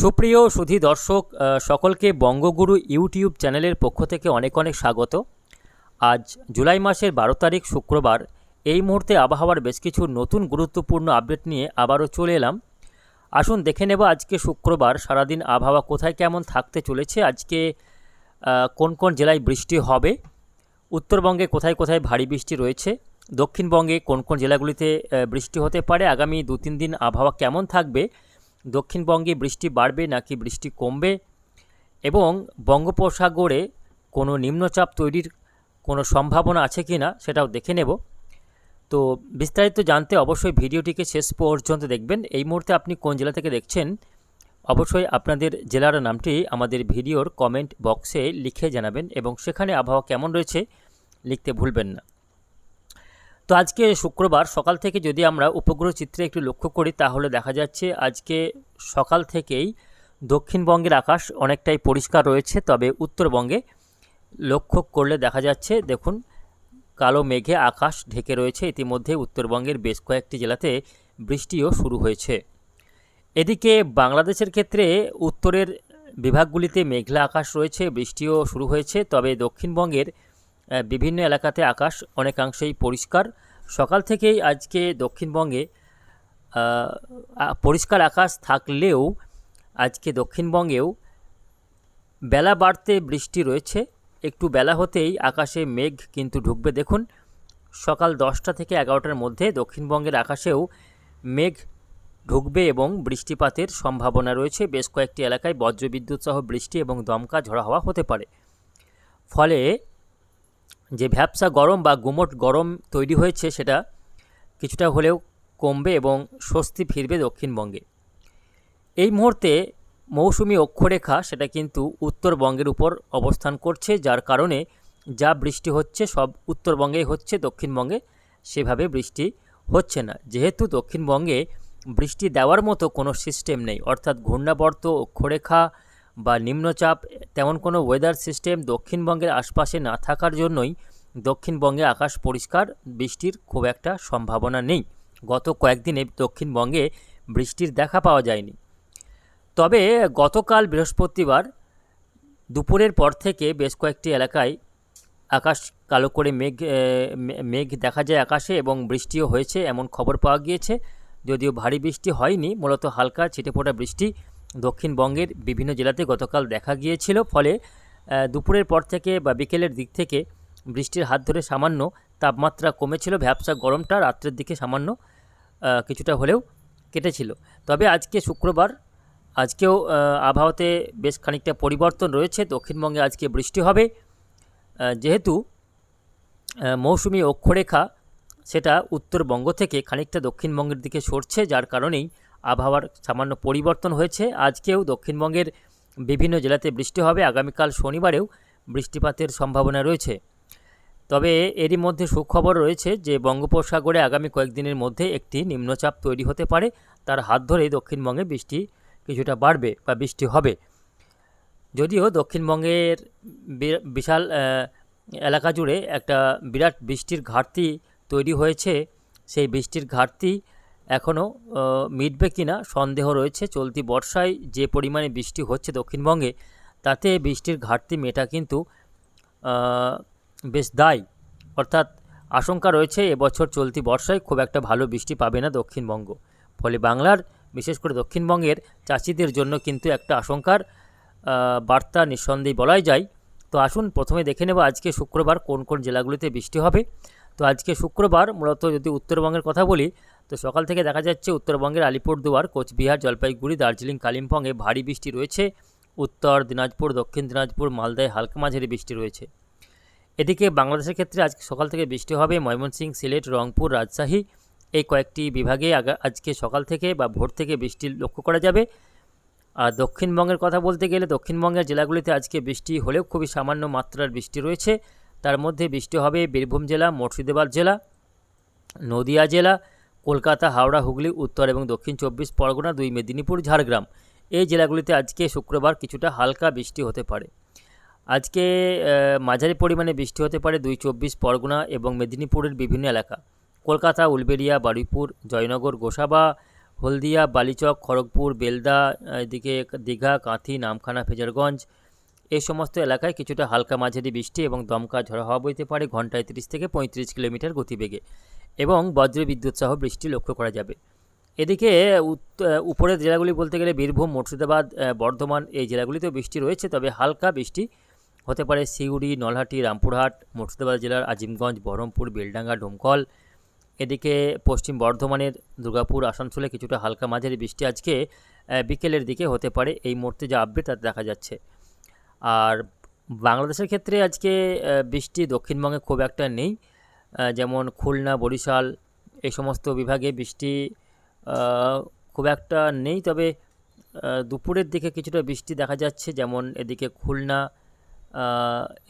সুপ্রিয় সুধী দর্শক সকলকে বঙ্গগুরু ইউটিউব চ্যানেলের পক্ষ থেকে অনেক অনেক স্বাগত। আজ জুলাই মাসের বারো তারিখ শুক্রবার, এই মুহূর্তে আবহাওয়ার বেশ কিছু নতুন গুরুত্বপূর্ণ আপডেট নিয়ে আবারও চলে এলাম। আসুন দেখে নেব আজকে শুক্রবার সারাদিন আবহাওয়া কোথায় কেমন থাকতে চলেছে, আজকে কোন কোন জেলায় বৃষ্টি হবে, উত্তরবঙ্গে কোথায় কোথায় ভারী বৃষ্টি রয়েছে, দক্ষিণবঙ্গে কোন কোন জেলাগুলিতে বৃষ্টি হতে পারে, আগামী দু তিন দিন আবহাওয়া কেমন থাকবে দক্ষিণবঙ্গে বৃষ্টি বাড়বে নাকি বৃষ্টি কমবে? এবং বঙ্গোপসাগরে কোনো নিম্নচাপ তৈরির কোনো সম্ভাবনা আছে কি না সেটাও দেখে নেব। তো বিস্তারিত জানতে অবশ্যই ভিডিওটিকে শেষ পর্যন্ত দেখবেন। এই মুহূর্তে আপনি কোন জেলা থেকে দেখছেন, অবশ্যই আপনাদের জেলার নামটি আমাদের ভিডিওর কমেন্ট বক্সে লিখে জানাবেন এবং সেখানে আবহাওয়া কেমন রয়েছে লিখতে ভুলবেন না। তো আজকে শুক্রবার, সকাল থেকে যদি আমরা উপগ্রহ চিত্রে একটু লক্ষ্য করি, তাহলে দেখা যাচ্ছে আজকে সকাল থেকেই দক্ষিণবঙ্গের আকাশ অনেকটাই পরিষ্কার রয়েছে, তবে উত্তরবঙ্গে লক্ষ্য করলে দেখা যাচ্ছে, দেখুন, কালো মেঘে আকাশ ঢেকে রয়েছে। ইতিমধ্যে উত্তরবঙ্গের বেশ কয়েকটি জেলাতে বৃষ্টিও শুরু হয়েছে। এদিকে বাংলাদেশের ক্ষেত্রে উত্তরের বিভাগগুলিতে মেঘলা আকাশ রয়েছে, বৃষ্টিও শুরু হয়েছে, তবে দক্ষিণবঙ্গের বিভিন্ন এলাকাতে আকাশ অনেকাংশেই পরিষ্কার। সকাল থেকেই আজকে দক্ষিণবঙ্গে পরিষ্কার আকাশ থাকলেও আজকে দক্ষিণবঙ্গেও বেলা বাড়তে বৃষ্টি রয়েছে। একটু বেলা হতেই আকাশে মেঘ কিন্তু ঢুকবে। দেখুন, সকাল দশটা থেকে এগারোটার মধ্যে দক্ষিণবঙ্গের আকাশেও মেঘ ঢুকবে এবং বৃষ্টিপাতের সম্ভাবনা রয়েছে। বেশ কয়েকটি এলাকায় বজ্রবিদ্যুৎ সহ বৃষ্টি এবং দমকা ঝড়া হওয়া হতে পারে। ফলে যে ভ্যাবসা গরম বা গুমট গরম তৈরি হয়েছে, সেটা কিছুটা হলেও কমবে এবং স্বস্তি ফিরবে দক্ষিণবঙ্গে। এই মুহূর্তে মৌসুমি অক্ষরেখা সেটা কিন্তু উত্তরবঙ্গের উপর অবস্থান করছে, যার কারণে যা বৃষ্টি হচ্ছে সব উত্তরবঙ্গেই হচ্ছে, দক্ষিণবঙ্গে সেভাবে বৃষ্টি হচ্ছে না। যেহেতু দক্ষিণবঙ্গে বৃষ্টি দেওয়ার মতো কোনো সিস্টেম নেই, অর্থাৎ ঘূর্ণাবর্ত অক্ষরেখা বা নিম্নচাপ, তেমন কোনো ওয়েদার সিস্টেম দক্ষিণবঙ্গের আশপাশে না থাকার জন্যই দক্ষিণবঙ্গে আকাশ পরিষ্কার, বৃষ্টির খুব একটা সম্ভাবনা নেই। গত কয়েকদিনে দক্ষিণবঙ্গে বৃষ্টির দেখা পাওয়া যায়নি। তবে গতকাল বৃহস্পতিবার দুপুরের পর থেকে বেশ কয়েকটি এলাকায় আকাশ কালো করে মেঘ মেঘ দেখা যায় আকাশে এবং বৃষ্টিও হয়েছে এমন খবর পাওয়া গিয়েছে। যদিও ভারী বৃষ্টি হয়নি, মূলত হালকা ছিটেফোঁটা বৃষ্টি দক্ষিণবঙ্গের বিভিন্ন জেলাতে গতকাল দেখা গিয়েছিল। ফলে দুপুরের পর থেকে বা বিকেলের দিক থেকে বৃষ্টির হাত ধরে সামান্য তাপমাত্রা কমেছিল। ভ্যাবসা গরমটা রাত্রের দিকে সামান্য কিছুটা হলেও কেটেছিল। তবে আজকে শুক্রবার, আজকেও আবহাওয়াতে বেশ খানিকটা পরিবর্তন রয়েছে। দক্ষিণবঙ্গে আজকে বৃষ্টি হবে। যেহেতু মৌসুমি অক্ষরেখা, সেটা উত্তরবঙ্গ থেকে খানিকটা দক্ষিণবঙ্গের দিকে সরছে, যার কারণেই আবহাওয়ার সামান্য পরিবর্তন হয়েছে। আজকেও দক্ষিণবঙ্গের বিভিন্ন জেলাতে বৃষ্টি হবে। আগামীকাল শনিবারেও বৃষ্টিপাতের সম্ভাবনা রয়েছে। তবে এরই মধ্যে সুখবর রয়েছে যে, বঙ্গোপসাগরে আগামী কয়েকদিনের মধ্যে একটি নিম্নচাপ তৈরি হতে পারে। তার হাত ধরেই দক্ষিণবঙ্গে বৃষ্টি কিছুটা বাড়বে বা বৃষ্টি হবে। যদিও দক্ষিণবঙ্গের বিশাল এলাকা জুড়ে একটা বিরাট বৃষ্টির ঘাটতি তৈরি হয়েছে। সেই বৃষ্টির ঘাটতি এখনও মিটবে কিনা সন্দেহ রয়েছে। চলতি বর্ষায় যে পরিমাণে বৃষ্টি হচ্ছে দক্ষিণবঙ্গে, তাতে বৃষ্টির ঘাটতি মেটা কিন্তু বেশ দায়। অর্থাৎ আশঙ্কা রয়েছে এবছর চলতি বর্ষায় খুব একটা ভালো বৃষ্টি পাবে না দক্ষিণবঙ্গ। ফলে বাংলার, বিশেষ করে দক্ষিণবঙ্গের চাষিদের জন্য কিন্তু একটা আশঙ্কার বার্তা নিঃসন্দেহে বলাই যায়। তো আসুন প্রথমে দেখে নেব আজকে শুক্রবার কোন কোন জেলাগুলিতে বৃষ্টি হবে। তো আজকে শুক্রবার, মূলত যদি উত্তরবঙ্গের কথা বলি তো সকাল থেকে দেখা যাচ্ছে উত্তরবঙ্গের আলিপুরদুয়ার, কোচবিহার, জলপাইগুড়ি, দার্জিলিং, কালিম্পংয়ে ভারী বৃষ্টি রয়েছে। উত্তর দিনাজপুর, দক্ষিণ দিনাজপুর, মালদায় হালকা মাঝারি বৃষ্টি রয়েছে। এদিকে বাংলাদেশের ক্ষেত্রে আজকে সকাল থেকে বৃষ্টি হবে। ময়মনসিংহ সিলেট, রংপুর, রাজশাহী এই কয়েকটি বিভাগে আজকে সকাল থেকে বা ভোর থেকে বৃষ্টি লক্ষ্য করা যাবে। আর দক্ষিণবঙ্গের কথা বলতে গেলে দক্ষিণবঙ্গের জেলাগুলিতে আজকে বৃষ্টি হলেও খুবই সামান্য মাত্রার বৃষ্টি রয়েছে। তার মধ্যে বৃষ্টি হবে বীরভূম জেলা, মুর্শিদাবাদ জেলা, নদিয়া জেলা কলকাতা, হাওড়া, হুগলি, উত্তর এবং দক্ষিণ চব্বিশ পরগনা, দুই মেদিনীপুর, ঝাড়গ্রাম। এই জেলাগুলিতে আজকে শুক্রবার কিছুটা হালকা বৃষ্টি হতে পারে। আজকে মাঝারি পরিমাণে বৃষ্টি হতে পারে দুই চব্বিশ পরগনা এবং মেদিনীপুরের বিভিন্ন এলাকা। কলকাতা, উলবেড়িয়া, বারুইপুর, জয়নগর, গোসাবা, হলদিয়া, বালিচক, খড়গপুর, বেলদা এদিকে দীঘা, কাঁথি, নামখানা, ফেজারগঞ্জ এই সমস্ত এলাকায় কিছুটা হালকা মাঝারি বৃষ্টি এবং দমকা ঝড়ো হওয়া বইতে পারে ঘন্টায় তিরিশ থেকে পঁয়ত্রিশ কিলোমিটার গতিবেগে। এবং বজ্রবিদ্যুৎ সহ বৃষ্টি লক্ষ্য করা যাবে। এদিকে উপরের জেলাগুলি বলতে গেলে বীরভূম, মুর্শিদাবাদ বর্ধমান এই জেলাগুলিতেও বৃষ্টি রয়েছে, তবে হালকা বৃষ্টি হতে পারে সিউড়ি, নলহাটি, রামপুরহাট, মুর্শিদাবাদ জেলার আজিমগঞ্জ, বহরমপুর, বেলডাঙ্গা, ডোমকল। এদিকে পশ্চিম বর্ধমানের দুর্গাপুর, আসানসোলে কিছুটা হালকা মাঝারি বৃষ্টি আজকে বিকেলের দিকে হতে পারে। এই মুহূর্তে যা আপডেট তাতে দেখা যাচ্ছে। আর বাংলাদেশের ক্ষেত্রে আজকে বৃষ্টি দক্ষিণবঙ্গে খুব একটা নেই। যেমন খুলনা, বরিশাল, এই সমস্ত বিভাগে বৃষ্টি খুব একটা নেই, তবে দুপুরের দিকে কিছুটা বৃষ্টি দেখা যাচ্ছে। যেমন এদিকে খুলনা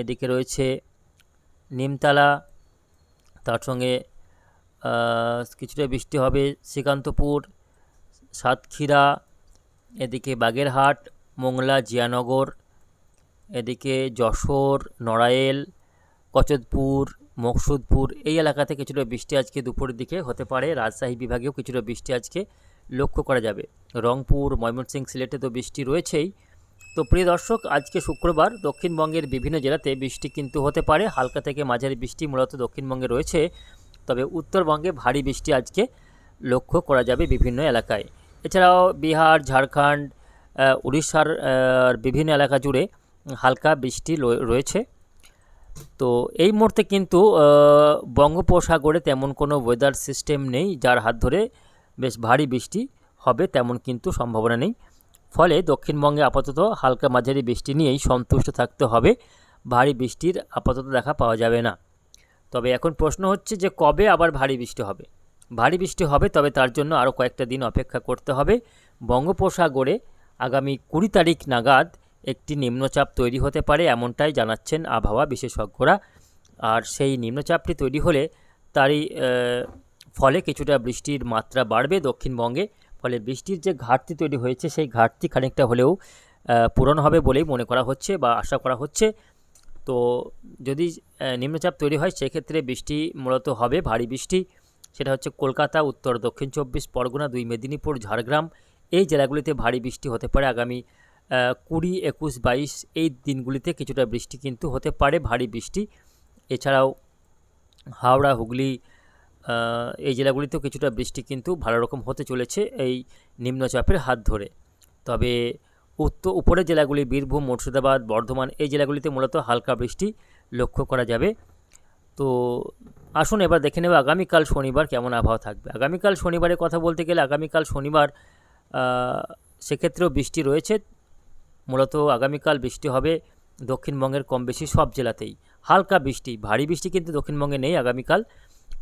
এদিকে রয়েছে নিমতলা, তার সঙ্গে কিছুটা বৃষ্টি হবে শ্রীকান্তপুর, সাতক্ষীরা, এদিকে বাগেরহাট, মোংলা, জিয়ানগর, এদিকে যশোর, নড়াইল কচদপুর মকসুদপুর এই এলাকাতে কিছুটা বৃষ্টি আজকে দুপুরের দিকে হতে পারে। রাজশাহী বিভাগেও কিছুটা বৃষ্টি আজকে লক্ষ্য করা যাবে। রংপুর, ময়মনসিংহ সিলেটে তো বৃষ্টি রয়েছেই। তো প্রিয় দর্শক, আজকে শুক্রবার দক্ষিণবঙ্গের বিভিন্ন জেলাতে বৃষ্টি কিন্তু হতে পারে। হালকা থেকে মাঝারি বৃষ্টি মূলত দক্ষিণবঙ্গে রয়েছে। তবে উত্তরবঙ্গে ভারী বৃষ্টি আজকে লক্ষ্য করা যাবে বিভিন্ন এলাকায়। এছাড়াও বিহার, ঝাড়খণ্ড উড়িষ্যার বিভিন্ন এলাকা জুড়ে হালকা বৃষ্টি রয়েছে। তো এই মুহূর্তে কিন্তু বঙ্গোপসাগরে তেমন কোনো ওয়েদার সিস্টেম নেই, যার হাত ধরে বেশ ভারী বৃষ্টি হবে তেমন কিন্তু সম্ভাবনা নেই। ফলে দক্ষিণবঙ্গে আপাতত হালকা মাঝারি বৃষ্টি নিয়েই সন্তুষ্ট থাকতে হবে। ভারী বৃষ্টির আপাতত দেখা পাওয়া যাবে না। তবে এখন প্রশ্ন হচ্ছে যে কবে আবার ভারী বৃষ্টি হবে? ভারী বৃষ্টি হবে, তবে তার জন্য আরও কয়েকটা দিন অপেক্ষা করতে হবে। বঙ্গোপসাগরে আগামী কুড়ি তারিখ নাগাদ একটি নিম্নচাপ তৈরি হতে পারে এমনটাই জানাচ্ছেন আবহাওয়া বিশেষজ্ঞরা। আর সেই নিম্নচাপটি তৈরি হলে তারই ফলে কিছুটা বৃষ্টির মাত্রা বাড়বে দক্ষিণবঙ্গে। ফলে বৃষ্টির যে ঘাটতি তৈরি হয়েছে, সেই ঘাটতি খানিকটা হলেও পূরণ হবে বলেই মনে করা হচ্ছে বা আশা করা হচ্ছে। তো যদি নিম্নচাপ তৈরি হয়, সেক্ষেত্রে বৃষ্টি মূলত হবে, ভারী বৃষ্টি। সেটা হচ্ছে কলকাতা, উত্তর, দক্ষিণ চব্বিশ, পরগনা, দুই মেদিনীপুর, ঝাড়গ্রাম। এই জেলাগুলিতে ভারী বৃষ্টি হতে পারে আগামী কুড়ি, একুশ, বাইশ এই দিনগুলিতে কিছুটা বৃষ্টি কিন্তু হতে পারে, ভারী বৃষ্টি। এছাড়াও হাওড়া, হুগলি এই জেলাগুলিতেও কিছুটা বৃষ্টি কিন্তু ভালো রকম হতে চলেছে এই নিম্নচাপের হাত ধরে। তবে উত্তর, উপরের জেলাগুলি বীরভূম, মুর্শিদাবাদ, বর্ধমান এই জেলাগুলিতে মূলত হালকা বৃষ্টি লক্ষ্য করা যাবে। তো আসুন এবার দেখে নেব আগামীকাল শনিবার কেমন আবহাওয়া থাকবে। আগামীকাল শনিবারের কথা বলতে গেলে আগামীকাল শনিবার সেক্ষেত্রেও বৃষ্টি রয়েছে। মূলত আগামীকাল বৃষ্টি হবে, দক্ষিণবঙ্গের কম বেশি সব জেলাতেই। হালকা বৃষ্টি, ভারী বৃষ্টি কিন্তু দক্ষিণবঙ্গে নেই আগামীকাল।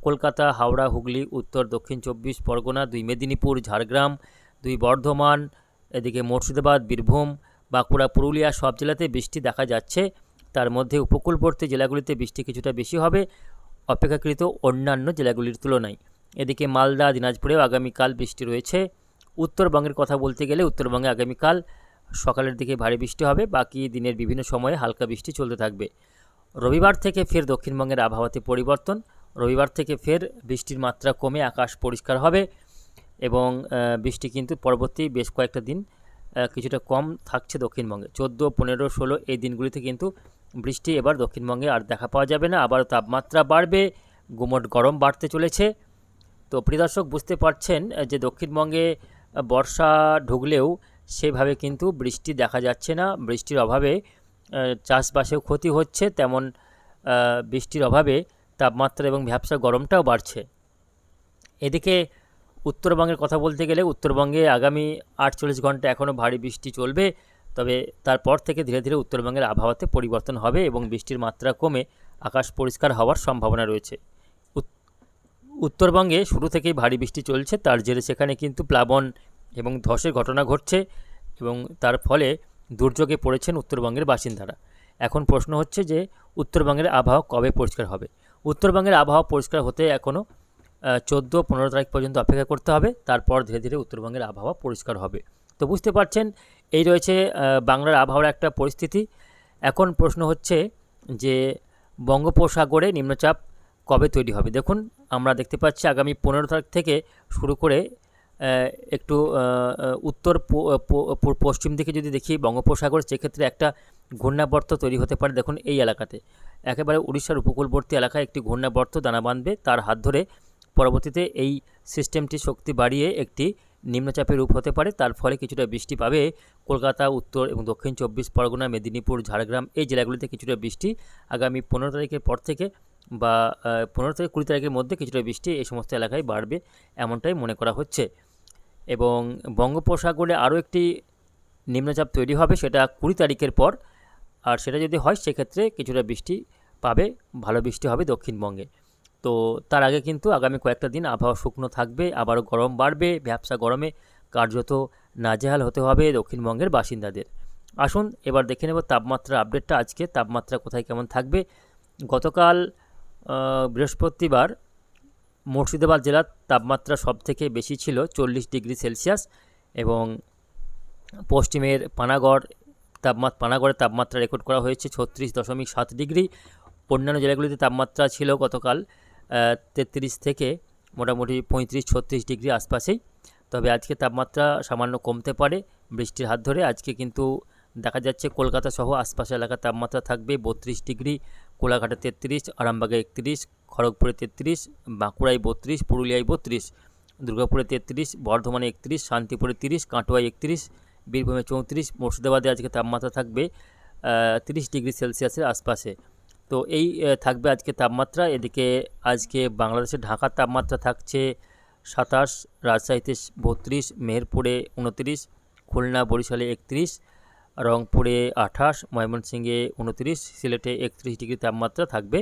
কলকাতা, হাওড়া, হুগলি, উত্তর, দক্ষিণ চব্বিশ, পরগনা, দুই মেদিনীপুর, ঝাড়গ্রাম, দুই বর্ধমান, এদিকে মুর্শিদাবাদ, বীরভূম, বাঁকুড়া, পুরুলিয়া সব জেলাতে বৃষ্টি দেখা যাচ্ছে। তার মধ্যে উপকূলবর্তী জেলাগুলিতে বৃষ্টি কিছুটা বেশি হবে। অপেক্ষাকৃত অন্যান্য জেলাগুলির তুলনায়। এদিকে মালদা, দিনাজপুরেও আগামীকাল বৃষ্টি রয়েছে। উত্তরবঙ্গের কথা বলতে গেলে উত্তরবঙ্গে আগামীকাল সকালের দিকে ভারী বৃষ্টি হবে, বাকি দিনের বিভিন্ন সময়ে হালকা বৃষ্টি চলতে থাকবে। রবিবার থেকে ফের দক্ষিণবঙ্গের আবহাওয়াতে পরিবর্তন, রবিবার থেকে ফের বৃষ্টির মাত্রা কমে আকাশ পরিষ্কার হবে এবং বৃষ্টি কিন্তু পরবর্তী বেশ কয়েকটা দিন কিছুটা কম থাকছে দক্ষিণবঙ্গে। চোদ্দ, পনেরো, ষোলো এই দিনগুলিতে কিন্তু বৃষ্টি এবার দক্ষিণবঙ্গে আর দেখা পাওয়া যাবে না। আবার তাপমাত্রা বাড়বে, গুমট গরম বাড়তে চলেছে। তো প্রিয় দর্শক, বুঝতে পারছেন যে দক্ষিণবঙ্গে বর্ষা ঢুকলেও সেভাবে কিন্তু বৃষ্টি দেখা যাচ্ছে না। বৃষ্টির অভাবে চাষবাসেও ক্ষতি হচ্ছে। তেমন বৃষ্টির অভাবে তাপমাত্রা এবং ভ্যাবসা গরমটাও বাড়ছে। এদিকে উত্তরবঙ্গের কথা বলতে গেলে, উত্তরবঙ্গে আগামী আটচল্লিশ ঘণ্টা এখনও ভারী বৃষ্টি চলবে। তবে তারপর থেকে ধীরে ধীরে উত্তরবঙ্গের আবহাওয়াতে পরিবর্তন হবে এবং বৃষ্টির মাত্রা কমে আকাশ পরিষ্কার হওয়ার সম্ভাবনা রয়েছে। উত্তরবঙ্গে শুরু থেকেই ভারী বৃষ্টি চলছে। তার জেরে সেখানে কিন্তু প্লাবন এবং ধসের ঘটনা ঘটছে এবং তার ফলে দুর্যোগে পড়েছেন উত্তরবঙ্গের বাসিন্দারা। এখন প্রশ্ন হচ্ছে যে, উত্তরবঙ্গের আবহাওয়া কবে পরিষ্কার হবে? উত্তরবঙ্গের আবহাওয়া পরিষ্কার হতে এখনও চোদ্দ, পনেরো তারিখ পর্যন্ত অপেক্ষা করতে হবে, তারপর ধীরে ধীরে উত্তরবঙ্গের আবহাওয়া পরিষ্কার হবে। তো বুঝতে পারছেন, এই রয়েছে বাংলার আবহাওয়ার একটা পরিস্থিতি। এখন প্রশ্ন হচ্ছে যে, বঙ্গোপসাগরে নিম্নচাপ কবে তৈরি হবে? দেখুন, আমরা দেখতে পাচ্ছি আগামী পনেরো তারিখ থেকে শুরু করে একটু উত্তর পশ্চিম দিকে যদি দেখি বঙ্গোপসাগর, সেক্ষেত্রে একটা ঘূর্ণাবর্ত তৈরি হতে পারে দেখুন এই এলাকাতে। একেবারে উড়িষ্যার উপকূলবর্তী এলাকায় একটি ঘূর্ণাবর্ত দানা বাঁধবে, তার হাত ধরে পরবর্তীতে এই সিস্টেমটি শক্তি বাড়িয়ে একটি নিম্নচাপের রূপ হতে পারে, তার ফলে কিছুটা বৃষ্টি পাবে। কলকাতা, উত্তর এবং দক্ষিণ চব্বিশ পরগনা, মেদিনীপুর, ঝাড়গ্রাম এই জেলাগুলিতে কিছুটা বৃষ্টি। আগামী পনেরো তারিখের পর থেকে বা পনেরো থেকে কুড়ি তারিখের মধ্যে কিছুটা বৃষ্টি এই সমস্ত এলাকায় বাড়বে, এমনটাই মনে করা হচ্ছে। এবং বঙ্গোপসাগরে আরও একটি নিম্নচাপ তৈরি হবে সেটা কুড়ি তারিখের পর। আর সেটা যদি হয়, সেক্ষেত্রে কিছুটা বৃষ্টি পাবে, ভালো বৃষ্টি হবে দক্ষিণবঙ্গে। তো তার আগে কিন্তু আগামী কয়েকটা দিন আবহাওয়া শুকনো থাকবে, আবারও গরম বাড়বে, ব্যবসা গরমে কার্যত নাজেহাল হতে হবে দক্ষিণবঙ্গের বাসিন্দাদের। আসুন, এবার দেখে নেব তাপমাত্রা আপডেটটা আজকে। তাপমাত্রা কোথায় কেমন থাকবে? গতকাল বৃহস্পতিবার মুর্শিদাবাদ জেলার তাপমাত্রা সবথেকে বেশি ছিল চল্লিশ ডিগ্রি সেলসিয়াস এবং পশ্চিমের পানাগড় তাপমাত্রা পানাগড়ের তাপমাত্রা রেকর্ড করা হয়েছে ছত্রিশ দশমিক সাত ডিগ্রি। অন্যান্য জেলাগুলিতে তাপমাত্রা ছিল গতকাল তেত্রিশ থেকে মোটামুটি পঁয়ত্রিশ ছত্রিশ ডিগ্রি আশপাশেই। তবে আজকে তাপমাত্রা সামান্য কমতে পারে বৃষ্টির হাত ধরে। আজকে কিন্তু দেখা যাচ্ছে কলকাতা সহ আশপাশের এলাকার তাপমাত্রা থাকবে বত্রিশ ডিগ্রি, কোলাঘাটে তেত্রিশ, আরামবাগে একত্রিশ, খড়গপুরে তেত্রিশ, বাঁকুড়ায় বত্রিশ, পুরুলিয়ায় বত্রিশ, দুর্গাপুরে তেত্রিশ, বর্ধমানে একত্রিশ, শান্তিপুরে তিরিশ, কাটোয়ায় একত্রিশ, বীরভূমে চৌত্রিশ, মুর্শিদাবাদে আজকে তাপমাত্রা থাকবে তিরিশ ডিগ্রি সেলসিয়াসের আশপাশে। তো এই থাকবে আজকে তাপমাত্রা, এদিকে আজকে বাংলাদেশের ঢাকার তাপমাত্রা থাকছে সাতাশ, রাজশাহীতে বত্রিশ, মেহেরপুরে উনত্রিশ, খুলনা, বরিশালে একত্রিশ রংপুরে আঠাশ ময়মনসিংহে উনত্রিশ সিলেটে একত্রিশ ডিগ্রি তাপমাত্রা থাকবে।